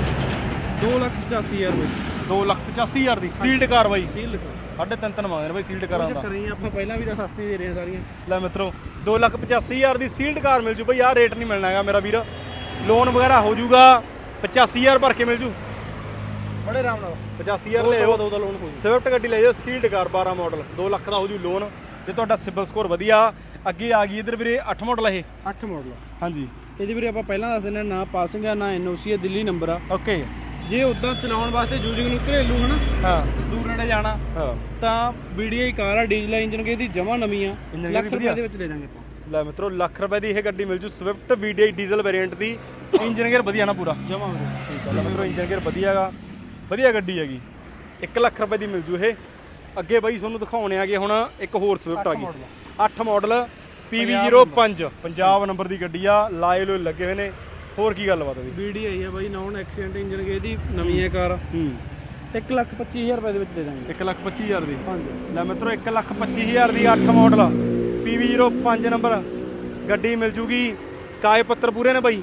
285000 ਰੁਪਏ 285000 ਦੀ ਸੀਲਡ ਕਾਰ ਬਾਈ ਸੀਲ ਲਿਖੋ ਸਾਢੇ ਤਿੰਨ ਤਿੰਨ ਮੰਗਦੇ ਨੇ ਬਾਈ ਸੀਲਡ ਕਾਰਾਂ ਦਾ। ਚੱਕਰ ਨਹੀਂ ਆਪਾਂ ਪਹਿਲਾਂ ਵੀ ਤਾਂ ਸਸਤੀ ਦੇ ਰਹੇ ਹਾਂ ਸਾਰੀਆਂ। ਲੈ ਮਿੱਤਰੋ 285000 ਦੀ ਸੀਲਡ ਕਾਰ ਮਿਲ ਜੂ ਬਈ ਆਹ ਰੇਟ ਨਹੀਂ ਮਿਲਣਾ ਹੈਗਾ ਮੇਰਾ ਵੀਰ। ਲੋਨ ਵਗੈਰਾ ਹੋ ਜੂਗਾ 85000 ਭਰ ਕੇ ਮਿਲ ਜੂ। ਬੜੇ ਆਰਾਮ ਨਾਲ। 85000 ਲੈ ਆਓ। ਦੋ ਦਾ ਲੋਨ ਹੋ ਸਵਿਫਟ ਗੱਡੀ ਲੈ ਜਾਓ ਸੀਲਡ ਕਾਰ 12 ਮਾਡਲ 2 ਲੱਖ ਦਾ ਹੋ ਜੂ ਲੋਨ ਜੇ ਤੁਹਾਡਾ ਸਿਬਲ ਸਕੋਰ ਵਧੀਆ ਅੱਗੇ ਆ ਗਈ ਇਧਰ ਵੀਰੇ 8 ਮਾਡਲ ਇਹ। 8 ਮਾਡਲ ਹਾਂਜੀ। ਇਹਦੀ ਵੀਰੇ ਆਪਾਂ ਪਹਿਲਾਂ ਦੱਸ ਦਿੰਦੇ ਹਾਂ ਨਾ ਪਾਸਿੰਗ ਆ ਨਾ ਐਨਓਸੀ ਹੈ ਦਿੱਲੀ ਨੰਬਰ ਆ। ਓਕੇ ਜੇ ਉਦਾਂ ਚਲਾਉਣ ਵਾਸਤੇ ਯੂਜ਼ਿੰਗ ਨੂੰ ਘਰੇਲੂ ਹਨਾ ਹਾਂ। ਦੂਰ ਨੇੜੇ ਜਾਣਾ ਹਾਂ। ਤਾਂ ਵੀਡੀਆਈ ਕਾਰ ਆ ਡੀਜ਼ਲ ਇੰਜਨ ਕੇ ਦੀ ਜਮਾ ਨਵੀਂ ਆ। ਲੱਖ ਰੁਪਏ? ਦੇ ਵਿੱਚ ਦੇ ਦਾਂਗੇ ਆਪਾਂ। ਲੈ ਮਿੱਤਰੋ ਲੱਖ ਰੁਪਏ ਦੀ ਇਹ ਗੱਡੀ ਮਿਲ ਜੂ ਸਵਿਫਟ VDI ਡੀਜ਼ਲ ਵੇਰੀਐਂਟ ਦੀ। ਇੰਜਨ ਗੇਅਰ ਵਧੀਆ ਨਾ ਪੂਰਾ? ਜਮਾ ਵੀਰੇ ਠੀਕ ਹੈ ਲੈ ਮਿੱਤਰੋ ਇੰਜਨ ਗੇਅਰ ਵਧੀਆਗਾ ਵਧੀਆ ਗੱਡੀ ਹੈਗੀ। 1 ਲੱਖ ਰੁਪਏ ਦੀ ਮਿਲ ਜੂ ਇਹ। ਅੱਗੇ ਬਾਈ ਤੁਹਾਨੂੰ ਦਿਖਾਉਣੇ ਆਗੇ ਹੁਣ ਇੱਕ ਹੋਰ ਸਵਿਫਟ ਆ ਗਈ। 8 ਮਾਡਲ PV05 ਪੰਜਾਬ ਨੰਬਰ। ਦੀ ਗੱਡੀ ਆ। ਲਾਏ ਲੋਏ ਲੱਗੇ ਹੋਏ ਨੇ। ਹੋਰ ਕੀ ਗੱਲਬਾਤ ਹੋਈ? ਵੀਡੀਆਈ ਆ ਬਾਈ ਨੌਨ ਐਕਸੀਡੈਂਟ ਇੰਜਨ ਕੇ ਦੀ ਨਵੀਂ ਹੈ ਕਾਰ। ਹੂੰ। 1 ਲੱਖ 25000 ਰੁਪਏ ਦੇ ਵਿੱਚ ਦੇ ਦਾਂਗੇ। 1 ਲੱਖ 25000 ਦੀ? ਹਾਂਜੀ। ਲੈ ਮਿੱਤਰੋ 1 ਲੱਖ 25000 ਦੀ 8 ਮਾਡਲ PV05 ਨੰਬਰ ਗੱਡੀ ਮਿਲ ਜੂਗੀ। ਕਾਗਜ਼ ਪੱਤਰ ਪੂਰੇ ਨੇ ਬਾਈ?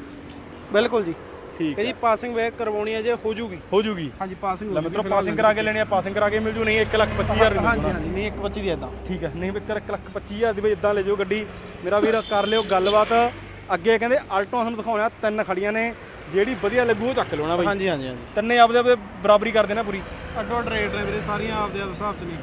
ਬਿਲਕੁਲ ਜੀ। ਠੀਕ ਇਹਦੀ ਪਾਸਿੰਗ ਵੇਕ ਕਰਵਾਉਣੀ ਹੈ ਜੇ ਹੋ ਜੂਗੀ। ਹੋ ਜੂਗੀ। ਹਾਂਜੀ ਪਾਸਿੰਗ ਲੈ ਮਿੱਤਰੋ ਪਾਸਿੰਗ ਕਰਾ ਕੇ ਲੈਣੀ ਆ ਪਾਸਿੰਗ ਕਰਾ ਕੇ ਮਿਲ ਜੂ ਨਹੀਂ 1 ਲੱਖ 25000 ਦੀ ਹਾਂਜੀ ਜੂ। ਹਾਂਜੀ ਨਹੀਂ ਇੱਕ ਬੱਚੀ ਦੀ ਇਦਾਂ ਠੀਕ ਹੈ ਨਹੀਂ ਵਿਕਰ 1 ਲੱਖ 25000 ਦੀ ਬਈ ਇਦਾਂ ਲੈ ਜਾਓ ਗੱਡੀ। ਮੇਰਾ ਵੀਰ ਕਰ ਲਿਓ ਗੱਲਬਾਤ। ਅੱਗੇ ਕਹਿੰਦੇ ਆਲਟੋ ਤੁਹਾਨੂੰ ਦਿਖਾਉਣਾ ਤਿੰਨ ਖੜੀਆਂ ਨੇ ਜਿਹੜੀ ਵਧੀਆ ਲੱਗੂ ਉਹ ਚੱਕ ਨਾ ਬਈ। ਹਾਂਜੀ ਹਾਂਜੀ ਹਾਂਜੀ। ਤਿੰਨੇ ਆਪਦੇ ਆਪਦੇ ਬਰਾਬਰੀ ਕਰ ਦੇਣਾ ਪੂਰੀ। ਅੱਡੋ ਅੱਡ ਰੇਟ ਨੇ ਵੀਰੇ ਸਾਰੀਆਂ ਆਪਦੇ ਆਪ ਹਿਸਾਬ ਚ ਨੇ।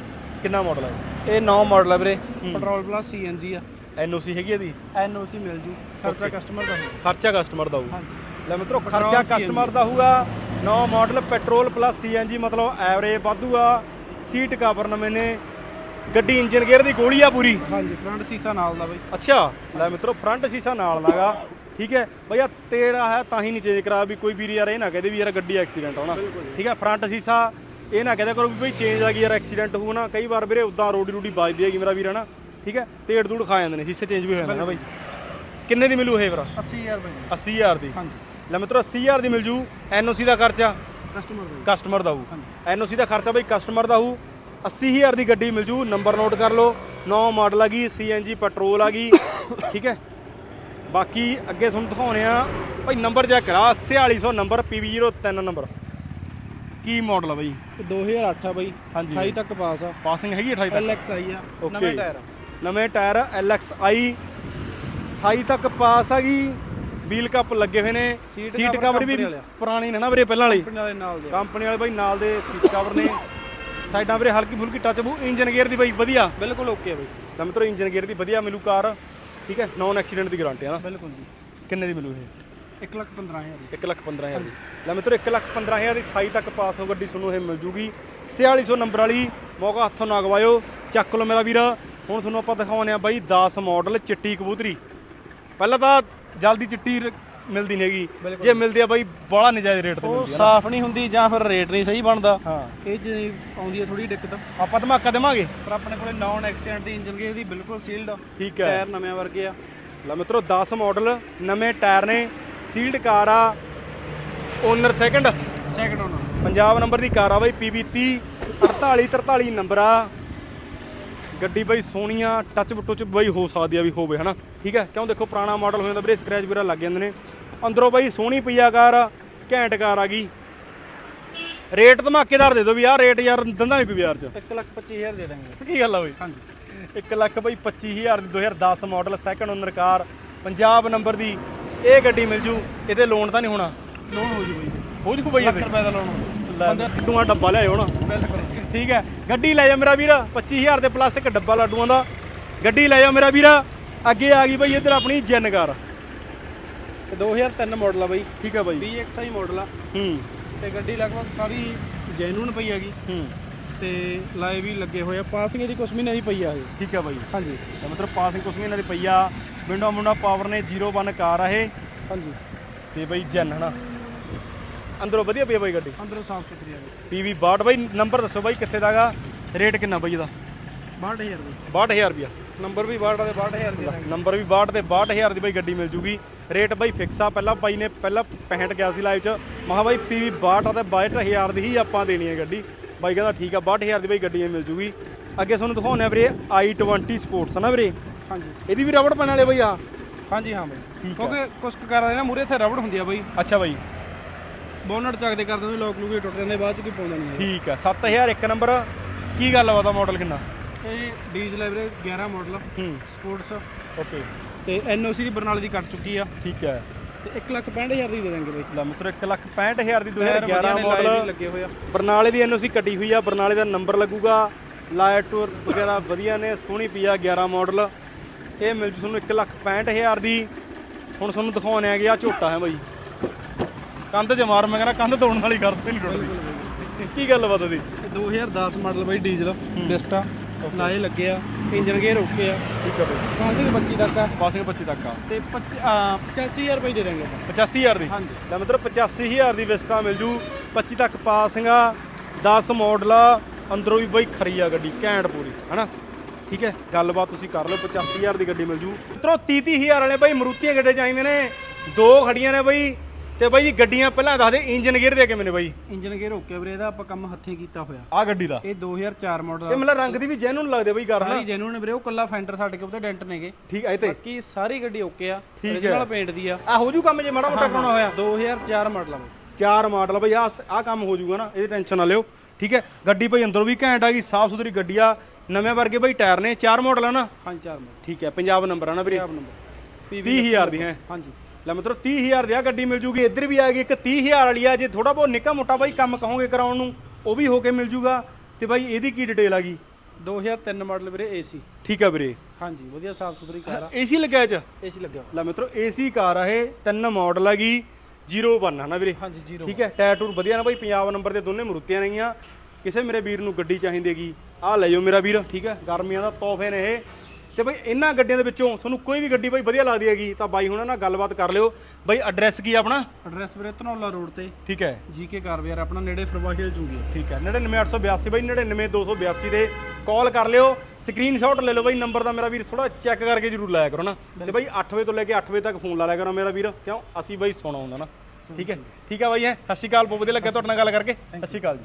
ਕਿੰਨਾ ਮਾਡਲ ਹੈ ਇਹ 9 ਮਾਡਲ ਹੈ। ਵੀਰੇ ਪੈਟਰੋਲ ਪਲੱਸ ਸੀਐਨਜੀ ਆ। ਐਨਓਸੀ ਹੈਗੀ ਇਹਦੀ? ਐਨਓਸੀ ਮਿਲ ਜੂ। ਖਰਚਾ ਕਸਟਮਰ ਦਾ ਹੋਊ। ਖਰਚਾ ਕਸਟਮਰ ਦਾ ਹੋਊ। ਹਾਂਜੀ। ਲੈ ਮਿੱਤਰੋ ਖਰਚਾ ਕਸਟਮਰ ਦਾ ਹੋਊਗਾ 9 ਮਾਡਲ ਪੈਟਰੋਲ ਪਲੱਸ ਸੀਐਨਜੀ ਮਤਲਬ ਐਵਰੇਜ ਵਾਧੂ ਆ। ਸੀਟ ਕਵਰ ਨਵੇਂ ਨੇ। ਗੱਡੀ ਇੰਜਨ ਗੇਅਰ ਦੀ ਗੋਲੀ ਆ ਪੂਰੀ? ਹਾਂਜੀ ਫਰੰਟ ਸੀਸਾ ਨਾਲ ਦਾ ਬਈ। ਅੱਛਾ ਲੈ ਮਿੱਤਰੋ ਫਰੰਟ ਸੀਸਾ ਨਾਲ ਲਾਗਾ ਠੀਕ ਹੈ ਭਈਆ ਤੇੜਾ ਹੈ ਤਾਂ ਹੀ ਨਹੀਂ ਚੇਂਜ ਕਰਾ ਵੀ ਕੋਈ ਵੀਰ ਯਾਰ ਇਹ ਨਾ ਕਹਦੇ ਵੀ ਯਾਰ ਗੱਡੀ ਐਕਸੀਡੈਂਟ ਹੋਣਾ ਠੀਕ ਹੈ ਫਰੰਟ ਸੀਸਾ ਇਹ ਨਾ ਕਹਦੇ ਕਰੋ ਵੀ ਬਈ ਚੇਂਜ ਆ ਗਈ ਯਾਰ ਐਕਸੀਡੈਂਟ ਹੋਊ ਨਾ। ਕਈ ਵਾਰ ਵੀਰੇ ਉਦਾਂ ਰੋਡੀ ਰੂਡੀ ਵੱਜਦੀ ਹੈਗੀ ਮੇਰਾ ਵੀਰ ਹਨਾ? ਠੀਕ ਹੈ ਤੇੜ ਦੂੜ ਖਾ ਜਾਂਦੇ ਨੇ ਸੀਸੇ ਚੇਂਜ ਵੀ ਹੋ ਜਾਂਦੇ ਨਾ ਬਾਈ? ਕਿੰਨੇ ਦੀ ਮਿਲੂ ਇਹ ਵੀਰਾ 80000 ਰੁਪਏ ਦੀ 80000 ਦੀ। ਹਾਂਜੀ। ਲੈ ਮਿੱਤਰੋ 80000 ਦੀ ਮਿਲ ਜੂ। ਐਨਓਸੀ ਦਾ ਖਰਚਾ? ਕਸਟਮਰ ਦਾ ਕਸਟਮਰ ਦਾ ਹੋਊ। ਐਨਓਸੀ ਦਾ ਖਰਚਾ ਬਈ ਕਸਟਮਰ ਦਾ ਹੋਊ। 80000 ਦੀ ਗੱਡੀ ਮਿਲ ਜੂ ਨੰਬਰ ਨੋਟ ਕਰ ਲਓ 9 ਮਾਡਲ ਆ ਗਈ ਸੀਐਨਜੀ ਪੈਟਰੋਲ ਆ ਗਈ ਠੀਕ ਹੈ ਬਾਕੀ ਅੱਗੇ ਤੁਹਾਨੂੰ ਦਿਖਾਉਣੇ ਆ ਭਾਈ ਨੰਬਰ ਚੈੱਕ ਕਰਾ 4600 ਨੰਬਰ PV03 ਨੰਬਰ ਕੀ ਮਾਡਲ ਆ ਬਈ ਇਹ 2008 ਆ ਬਈ ਹਾਂਜੀ 28 ਤੱਕ ਪਾਸ ਆ ਪਾਸਿੰਗ ਹੈਗੀ 28 ਤੱਕ ਐਲਐਕਸ ਆਈ ਆ. ਨਵੇਂ ਟਾਇਰ। ਨਵੇਂ ਟਾਇਰ LXI 28 ਤੱਕ ਪਾਸ ਆ ਗਈ ਵੀਲ ਕੱਪ ਲੱਗੇ ਹੋਏ ਨੇ ਸੀਟ ਕਵਰ ਵੀ। ਪੁਰਾਣੀ ਨੇ ਨਾ ਵੀਰੇ ਪਹਿਲਾਂ ਵਾਲੀ ਕੰਪਨੀ ਵਾਲੇ ਨਾਲ ਦੇ ਆ। ਕੰਪਨੀ ਵਾਲੇ ਬਾਈ ਨਾਲ ਦੇ ਸੀਟ ਕਵਰ ਨੇ ਸਾਈਡਾਂ ਵੀਰੇ ਹਲਕੀ ਫੁਲਕੀ ਟੱਚ ਬੂ ਇੰਜਨ ਗੇਅਰ ਦੀ ਬਾਈ ਵਧੀਆ। ਬਿਲਕੁਲ ਓਕੇ ਆ ਬਈ। ਤਾਂ ਮਿੱਤਰੋ ਇੰਜਨ ਗੇਅਰ ਦੀ ਵਧੀਆ ਮਿਲੂ ਕਾਰ। ਠੀਕ ਹੈ? ਨੌਨ ਐਕਸੀਡੈਂਟ ਦੀ ਗਾਰੰਟੀ ਹੈ ਨਾ? ਬਿਲਕੁਲ ਜੀ। ਕਿੰਨੇ ਦੀ ਮਿਲੂ ਇਹ? 1 ਲੱਖ 15000 1 ਲੱਖ 15000 ਦੀ। ਲੈ ਮਿੱਤਰੋ 1 ਲੱਖ 15000 ਦੀ 28 ਤੱਕ ਪਾਸ ਹੋ ਗੱਡੀ ਤੁਹਾਨੂੰ ਇਹ ਮਿਲ ਜੂਗੀ। 4600 ਨੰਬਰ ਵਾਲੀ ਮੌਕਾ ਹੱਥੋਂ ਨਾ ਗਵਾਇਓ। ਚੱਕ ਲਓ ਮੇਰਾ ਵੀਰ। ਹੁਣ ਤੁਹਾਨੂੰ ਆਪਾਂ ਦਿਖਾਉਣੇ ਆ ਬਾਈ 10 ਮਾਡਲ ਚਿੱਟੀ ਕਬੂਤਰੀ। ਪਹਿਲਾਂ ਤਾਂ ਜਲਦੀ ਚਿੱਟੀ ਮਿਲਦੀ ਨਹੀਂਗੀ ਜੇ ਮਿਲਦੀ ਆ ਬਾਈ ਬੜਾ ਨਜਾਇਜ਼ ਰੇਟ ਤੇ ਉਹ ਮਿਲਦੀ ਆ ਸਾਫ਼ ਨਹੀਂ ਹੁੰਦੀ ਜਾਂ ਫਿਰ ਰੇਟ ਨਹੀਂ ਸਹੀ ਬਣਦਾ। ਹਾਂ। ਇਹ ਜੇ ਆਉਂਦੀ ਹੈ ਥੋੜੀ ਦਿੱਕਤ। ਆਪਾਂ ਧਮਾਕਾ ਦੇਵਾਂਗੇ। ਪਰ ਆਪਣੇ ਕੋਲੇ ਨੌਨ ਐਕਸੀਡੈਂਟ ਦੀ ਇੰਜਨ ਗੇਅਰ ਦੀ ਬਿਲਕੁਲ ਸੀਲਡ ਠੀਕ ਹੈ। ਟਾਇਰ ਨਵੇਂ ਵਰਗੇ ਆ। ਲੈ ਮਿੱਤਰੋ 10 ਮਾਡਲ ਨਵੇਂ ਟਾਇਰ ਨੇ। ਸੀਲਡ ਕਾਰ ਆ। Owner second second owner Punjab number ਦੀ ਕਾਰ ਆ ਬਾਈ PB30 48 43 ਨੰਬਰ ਆ। ਗੱਡੀ ਬਾਈ ਸੋਹਣੀਆਂ ਟੱਚ ਟੁੱਚ ਬਾਈ ਹੋ ਸਕਦੀ ਆ ਵੀ ਹੋਵੇ ਹਨਾ? ਠੀਕ ਹੈ? ਕਿਉਂ ਦੇਖੋ ਪੁਰਾਣਾ ਮਾਡਲ ਹੋ ਜਾਂਦਾ ਵੀਰੇ ਸਕ੍ਰੈਚ ਵਗੈਰਾ ਲੱਗ ਜਾਂਦੇ ਨੇ। ਅੰਦਰੋਂ ਬਾਈ ਸੋਹਣੀ ਪਈਆ ਕਾਰ ਘੈਂਟ ਕਾਰ ਆ ਗਈ। ਰੇਟ ਧਮਾਕੇਦਾਰ ਦੇ ਦਿਓ ਵੀ ਆਹ ਰੇਟ ਯਾਰ ਦਿੰਦਾ ਨਹੀਂ ਕੋਈ ਬਾਜ਼ਾਰ 'ਚ। 1 ਲੱਖ 25000 ਦੇ ਦਾਂਗੇ। ਕੀ ਗੱਲ ਆ ਬਈ? ਹਾਂਜੀ। 1 ਲੱਖ ਬਈ 25000 ਦੀ 2010 model second owner car Punjab number ਦੀ। ਇਹ ਗੱਡੀ ਮਿਲ ਜੂ ਇਹਦੇ ਲੋਨ ਤਾਂ ਨਹੀਂ ਹੋਣਾ। ਲੋਨ ਹੋ ਜੂ ਬਈ। ਹੋ ਜੂ ਬਈ ਇਹਦੇ। ਰੁਪਏ ਦਾ ਲੋਨ ਲੈ ਲੱਡੂਆਂ ਡੱਬਾ ਲਿਆਇਓ ਨਾ। ਠੀਕ ਹੈ। ਗੱਡੀ ਲੈ ਜਾ ਮੇਰਾ ਵੀਰ 25000 ਦੇ ਪਲੱਸ ਇੱਕ ਡੱਬਾ ਲੱਡੂਆਂ ਦਾ। ਗੱਡੀ ਲੈ ਜਾ ਮੇਰਾ ਵੀਰ। ਅੱਗੇ ਆ ਗਈ ਬਈ ਇੱਧਰ ਆਪਣੀ ਜੈਨ ਕਾਰ। ਤੇ 2003 ਮਾਡਲ ਆ ਬਈ। ਠੀਕ ਹੈ ਬਾਈ। BXI ਮਾਡਲ ਆ। ਹੂੰ। ਤੇ ਗੱਡੀ ਲਗਭਗ ਸਾਰੀ ਜੈਨੂਨ ਪਈ ਹੈਗੀ। ਹੂੰ। ਤੇ ਲਾਏ ਵੀ ਲੱਗੇ ਹੋਏ ਆ। ਪਾਸਿੰਗ ਇਹਦੀ ਕੁਛ ਵੀ ਨਹੀਂ ਪਈ ਆ ਇਹ। ਠੀਕ ਹੈ ਬਾਈ। ਹਾਂਜੀ। ਤਾਂ ਮਤਲਬ ਪਾਸਿੰਗ ਕੁਛ ਵੀ ਇਹਨਾਂ ਦੀ ਪਈ ਆ। ਵਿੰਡੋ ਮੁੰਡਾ ਪਾਵਰ ਨੇ 01 ਕਾਰ ਆ ਇਹ। ਹਾਂਜੀ। ਤੇ ਬਾਈ ਜਨ ਹਨਾ? ਅੰਦਰੋਂ ਵਧੀਆ ਪਈ ਆ ਬਾਈ ਗੱਡੀ। ਅੰਦਰੋਂ ਸਾਫ਼ ਸੁਥਰੀ ਆ ਪੀਵੀ 62 ਬਾਈ ਨੰਬਰ ਦੱਸੋ ਬਾਈ ਕਿੱਥੇ ਦਾਗਾ ਰੇਟ ਕਿੰਨਾ ਬਾਈ ਇਹਦਾ? 62000 ਦੀ। 62000 ਰੁਪਿਆ ਨੰਬਰ ਵੀ 62 ਦੇ 62000 ਦੇ ਦਾਂਗੇ ਨੰਬਰ ਵੀ 62 ਤੇ 62000 ਦੀ ਬਾਈ ਗੱਡੀ ਮਿਲ ਜੂਗੀ। ਰੇਟ ਬਾਈ ਫਿਕਸ ਆ ਪਹਿਲਾਂ ਬਾਈ ਨੇ ਪਹਿਲਾਂ 65 ਗਿਆ ਸੀ ਲਾਈਵ 'ਚ। ਮਹਾ ਬਾਈ ਪੀਵੀ 62 ਆ ਤੇ 62000 ਦੀ ਹੀ ਆਪਾਂ ਦੇਣੀ ਹੈ ਗੱਡੀ। ਬਾਈ ਕਹਿੰਦਾ ਠੀਕ ਆ 62000 ਦੀ ਬਾਈ ਗੱਡੀ ਇਹ ਮਿਲ ਜੂਗੀ। ਅੱਗੇ ਤੁਹਾਨੂੰ ਦਿਖਾਉਂਦੇ ਆ ਵੀਰੇ i20 ਸਪੋਰਟਸ ਨਾ ਵੀਰੇ? ਹਾਂਜੀ। ਇਹਦੀ ਵੀ ਰਬੜ ਪੈਣ ਵਾਲੇ ਬਾਈ ਆ। ਹਾਂਜੀ ਹਾਂ ਬਾਈ। ਠੀਕ ਆ। ਕਿਉਂਕਿ ਕੁਛ ਕੁ ਕਾਰਾਂ ਦੇ ਨਾ ਮੂਰੇ ਇੱਥੇ ਰਬੜ ਹੁੰਦੀ ਆ ਬਾਈ। ਅੱਛਾ ਬਾਈ। ਬੋਨਟ ਚੱਕਦੇ ਕਰਦੇ ਵੀ ਲੋਕ ਲੂਗੇ ਟੁੱਟ ਜਾਂਦੇ ਬਾਅਦ ਚ ਕੋਈ ਪਾਉਂਦਾ ਨਹੀਂ ਠੀਕ ਆ 7000 ਇੱਕ ਨੰਬਰ। ਕੀ ਗੱਲ ਆ ਉਹਦਾ ਮਾਡਲ ਕਿੰਨਾ? ਇਹ ਡੀਜ਼ਲ ਹੈ ਵੀਰੇ 11 ਮਾਡਲ ਹੂੰ। ਸਪੋਰਟਸ ਓਕੇ ਤੇ ਐਨਓਸੀ ਦੀ ਬਰਨਾਲੇ ਦੀ ਕੱਟ ਚੁੱਕੀ ਆ। ਠੀਕ ਹੈ। ਤੇ 165000 ਦੀ ਦੇ ਦਾਂਗੇ ਬਾਈ। ਲੈ ਮਿੱਤਰੋ 165000 ਦੀ ਟਾਇਰ ਵਧੀਆ 2011 ਨੇ, ਲਾਏ ਵੀ ਮਾਡਲ ਲੱਗੇ ਹੋਏ ਆ। ਬਰਨਾਲੇ ਦੀ ਐਨਓਸੀ ਕੱਟੀ ਹੋਈ ਆ। ਬਰਨਾਲੇ ਦਾ ਨੰਬਰ ਲੱਗੂਗਾ। ਲਾਇਟ ਟੂਰ ਵਗੈਰਾ ਵਧੀਆ ਨੇ ਸੋਹਣੀ ਪਈ ਆ 11 ਮਾਡਲ ਇਹ ਮਿਲ ਜੂ ਤੁਹਾਨੂੰ 165000 ਦੀ। ਹੁਣ ਤੁਹਾਨੂੰ ਦਿਖਾਉਣੇ ਆ ਗਿਆ ਝੋਟਾ ਹੈ ਬਾਈ। ਕੰਧ 'ਚ ਮਾਰ ਮੈਂ ਕਹਿੰਦਾ ਕੰਧ ਤੋੜਨ ਵਾਲੀ ਕਰਦੇ ਨਹੀਂ ਟੁੱਟਦੀ। ਕੀ ਗੱਲ ਬਾਤ ਦੀ ਇਹ 2010 ਮਾਡਲ ਬਾਈ ਡੀਜ਼ਲ। ਵਿਸਟਾ ਲਾਏ ਲੱਗੇ ਆ ਇੰਜਨ ਗੇਅਰ ਓਕੇ ਆ। ਠੀਕ ਹੈ ਬਾਈ। ਪਾਸਿੰਗ 25 ਤੱਕ ਆ। ਪਾਸਿੰਗ 25 ਤੱਕ ਆ। ਤੇ 85000 ਰੁਪਏ ਦੇ ਦਾਂਗੇ ਆਪਾਂ। 85000 ਦੀ? ਹਾਂਜੀ। ਲੈ ਮਤਲਬ 85000 ਦੀ ਵਿਸਟਾ ਮਿਲ ਜੂ। 25 ਤੱਕ ਪਾਸਿੰਗ ਆ 10 ਮਾਡਲ ਆ ਅੰਦਰੋਂ ਵੀ ਬਈ ਖਰੀ ਆ ਗੱਡੀ ਘੈਂਟ ਪੂਰੀ ਹਨਾ? ਠੀਕ ਹੈ ਗੱਲਬਾਤ ਤੁਸੀਂ ਕਰ ਲਓ 85000 ਦੀ ਗੱਡੀ ਮਿਲ ਜੂ। ਮਿੱਤਰੋ 30000 ਵਾਲੇ ਬਈ ਮਰੂਤੀਆਂ ਗੱਡੇ ਚਾਹੀਦੇ ਨੇ। ਦੋ ਖੜੀਆਂ ਨੇ ਬਈ। ਤੇ ਬਈ ਜੀ ਗੱਡੀਆਂ ਪਹਿਲਾਂ ਦੱਸ ਦੇ ਇੰਜਨ ਗੇਅਰ ਦੇ ਕਿਵੇਂ ਨੇ ਬਈ? ਇੰਜਨ ਗੇਅਰ ਓਕੇ ਵੀਰੇ ਇਹਦਾ ਆਪਾਂ ਕੰਮ ਹੱਥੀਂ ਕੀਤਾ ਹੋਇਆ। ਆ ਗੱਡੀ ਦਾ? ਇਹ 2004 ਮਾਡਲ ਇਹ ਮਤਲਬ ਰੰਗ ਦੀ ਵੀ ਜੈਨੂਨ ਲੱਗਦੇ ਬਈ ਕਰਨਾ ਸਾਰੀ ਜੈਨੂਨ ਵੀਰੇ ਉਹ ਕੱਲਾ ਫੈਂਡਰ ਸਾਡੇ ਕੋਲ ਤੇ ਡੈਂਟ ਨੇਗੇ। ਠੀਕ ਹੈ ਇਹ ਤੇ। ਬਾਕੀ ਸਾਰੀ ਗੱਡੀ ਓਕੇ ਆ ਠੀਕ ਹੈ। original ਪੇਂਟ ਦੀ ਆ। ਆ ਹੋ ਜੂ ਕੰਮ ਜੇ ਮਾੜਾ ਮੋਟਾ ਕਰਾਉਣਾ ਹੋਇਆ? 2004 ਮਾਡਲ ਆ ਬਾਈ। ਚਾਰ ਮਾਡਲ ਬਈ ਆ ਆ ਕੰਮ ਹੋ ਜੂਗਾ ਨਾ ਇਹਦੀ ਟੈਨਸ਼ਨ ਨਾ ਲਿਓ। ਠੀਕ ਹੈ ਗੱਡੀ ਬਈ ਅੰਦਰੋਂ ਵੀ ਘੈਂਟ ਆ ਗਈ ਸਾਫ਼ ਸੁਥਰੀ ਗੱਡੀ ਆ। ਨਵੇਂ ਵਰਗੇ ਬਈ ਟਾਇਰ ਨੇ ਚਾਰ ਮਾਡਲ ਆ ਨਾ। ਹਾਂਜੀ 4 ਮਾਡਲ ਠੀਕ ਹੈ ਪੰਜਾਬ ਨੰਬਰ ਆ ਨਾ ਵੀਰੇ। ਪੰਜਾਬ ਨੰਬਰ 30000 ਦੀ ਹੈ। ਹਾਂਜੀ। ਲੈ ਮਤਲਬ 30000 ਦੀ ਆ ਗੱਡੀ ਮਿਲ ਜੂਗੀ ਇੱਧਰ ਵੀ ਆ ਗਈ ਇੱਕ 30000 ਵਾਲੀ ਆ ਜੇ ਥੋੜਾ ਬਹੁਤ ਨਿੱਕਾ ਮੋਟਾ ਬਾਈ ਕੰਮ ਕਹੋਗੇ ਕਰਾਉਣ ਨੂੰ ਉਹ ਵੀ ਹੋ ਕੇ ਮਿਲ ਜੂਗਾ। ਤੇ ਬਾਈ ਇਹਦੀ ਕੀ ਡਿਟੇਲ ਆ ਗਈ? 2003 ਮਾਡਲ ਵੀਰੇ ਏਸੀ ਠੀਕ ਹੈ ਵੀਰੇ। ਹਾਂਜੀ ਵਧੀਆ ਸਾਫ਼ ਸੁਥਰੀ ਕਾਰ ਆ। ਏਸੀ ਲੱਗਿਆ ਚ? ਏਸੀ ਲੱਗਿਆ। ਲੈ ਮਿੱਤਰੋ ਏਸੀ ਕਾਰ ਆ ਇਹ ਤਿੰਨ ਮਾਡਲ ਹੈਗੀ 01 ਹਨਾ ਵੀਰੇ? ਹਾਂਜੀ ਜ਼ੀਰੋ ਠੀਕ ਹੈ ਟਾਇਰ ਟੂਰ ਵਧੀਆ ਨਾ ਬਾਈ ਪੰਜਾਬ ਨੰਬਰ ਦੇ ਦੋਨੇ ਮਰੂਤੀਆਂ ਨੇਗੀਆਂ ਕਿਸੇ ਮੇਰੇ ਵੀਰ ਨੂੰ ਗੱਡੀ ਚਾਹੀਦੀ ਹੈਗੀ ਆਹ ਲੈ ਜਾਓ ਮੇਰਾ ਵੀਰ ਠੀਕ ਹੈ ਗਰਮੀਆਂ ਦਾ ਤੋਹਫੇ ਨੇ ਇਹ। ਤੇ ਬਾਈ ਇਹਨਾਂ ਗੱਡੀਆਂ ਦੇ ਵਿੱਚੋਂ ਤੁਹਾਨੂੰ ਕੋਈ ਵੀ ਗੱਡੀ ਬਾਈ ਵਧੀਆ ਲੱਗਦੀ ਹੈਗੀ ਤਾਂ ਬਾਈ ਹੁਣਾਂ ਨਾਲ ਗੱਲਬਾਤ ਕਰ ਲਿਓ। ਬਾਈ ਐਡਰੈਸ ਕੀ ਆ ਆਪਣਾ? ਐਡਰੈਸ ਵੀਰੇ ਧਨੌਲਾ ਰੋਡ ਤੇ। ਠੀਕ ਹੈ। ਜੀਕੇ ਕਾਰ ਵੀਰ ਆਪਣਾ ਨੇੜੇ ਫਰਵਾਹੀਲ ਚੁੰਗੀ ਠੀਕ ਹੈ 99882 ਬਾਈ 99282 ਦੇ ਕਾਲ ਕਰ ਲਿਓ। ਸਕਰੀਨਸ਼ਾਟ ਲੈ ਲਓ ਬਾਈ ਨੰਬਰ ਦਾ ਮੇਰਾ ਵੀਰ ਥੋੜਾ ਚੈੱਕ ਕਰਕੇ ਜਰੂਰ ਲਾਇਆ ਕਰੋ ਨਾ। ਤੇ ਬਾਈ 8 ਵਜੇ ਤੋਂ ਲੈ ਕੇ 8 ਵਜੇ ਤੱਕ ਫੋਨ ਲਾ ਲਿਆ ਕਰੋ ਮੇਰਾ ਵੀਰ ਕਿਉਂ? ਅਸੀਂ ਬਾਈ ਸੋਣਾ ਹੁੰਦਾ ਨਾ। ਠੀਕ ਹੈ। ਠੀਕ ਹੈ ਬਾਈ ਹੈ ਸਤਿ ਸ਼੍ਰੀ ਅਕਾਲ ਬਹੁਤ ਵਧੀਆ ਲੱਗਿਆ ਤੁਹਾਡੇ ਨਾਲ ਗੱਲ ਕਰਕੇ। ਸਤਿ ਸ਼੍ਰੀ ਅਕਾਲ ਜੀ।